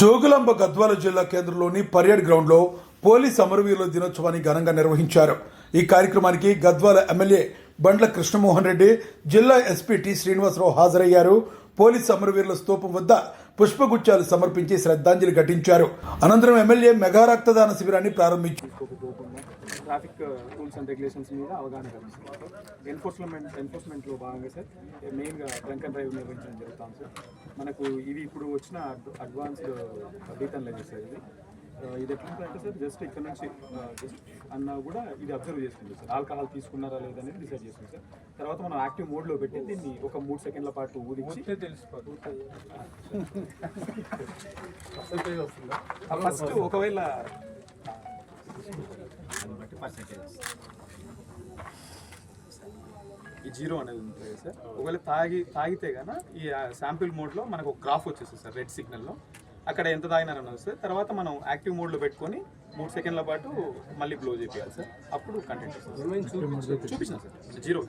జోగులాంబ గద్వాల జిల్లా కేంద్రంలోని పరేడ్ గ్రౌండ్లో పోలీస్ అమరవీరుల దినోత్సవాన్ని ఘనంగా నిర్వహించారు. ఈ కార్యక్రమానికి గద్వాల ఎమ్మెల్యే బండ్ల కృష్ణమోహన్ రెడ్డి జిల్లా ఎస్పీ టి శ్రీనివాసరావు హాజరయ్యారు. పోలీస్ అమరవీరుల స్తూపం వద్ద పుష్పగుచ్చాలు సమర్పించి శ్రద్ధాంజలి ఘటించారు. అనంతరం ఎమ్మెల్యే మెగా రక్తదాన శిబిరాన్ని ప్రారంభించారు traffic uh, rules and regulations మీద అవగాహన కల్పిస్తుంది ఎన్ఫోర్స్మెంట్ ఎన్ఫోర్స్మెంట్లో భాగంగా సార్ మెయిన్గా డ్రంక్ అండ్ డ్రైవ్ నిర్వహించడం జరుగుతాం సార్. మనకు ఇవి ఇప్పుడు వచ్చిన అడ్వాన్స్డ్ uh, బీటన్ లెజెస్ సార్ ఇది ఇది ఎట్లా అంటే సార్ జస్ట్ ఇక్కడ నుంచి జస్ట్ అన్నా కూడా ఇది అబ్జర్వ్ చేసుకుంది సార్. ఆల్కహాల్ తీసుకున్నారా లేదా అనేది డిసైడ్ చేస్తుంది సార్. తర్వాత మనం యాక్టివ్ మోడ్లో పెట్టి దీన్ని ఒక మూడు సెకండ్ల పాటు ఊదించి ఫస్ట్ ఒకవేళ ఈ జీరో అనేది ఉంటుంది సార్. ఒకవేళ తాగి తాగితే గాన ఈ శాంపిల్ మోడ్లో మనకు ఒక గ్రాఫ్ వచ్చేస్తుంది సార్ రెడ్ సిగ్నల్లో అక్కడ ఎంత తాగినారని వస్తుంది తర్వాత మనం యాక్టివ్ మోడ్లో పెట్టుకొని మూడు సెకండ్ల పాటు మళ్ళీ బ్లో చేయాలి సార్. అప్పుడు కంటెంట్ చూపించిన సార్. జీరో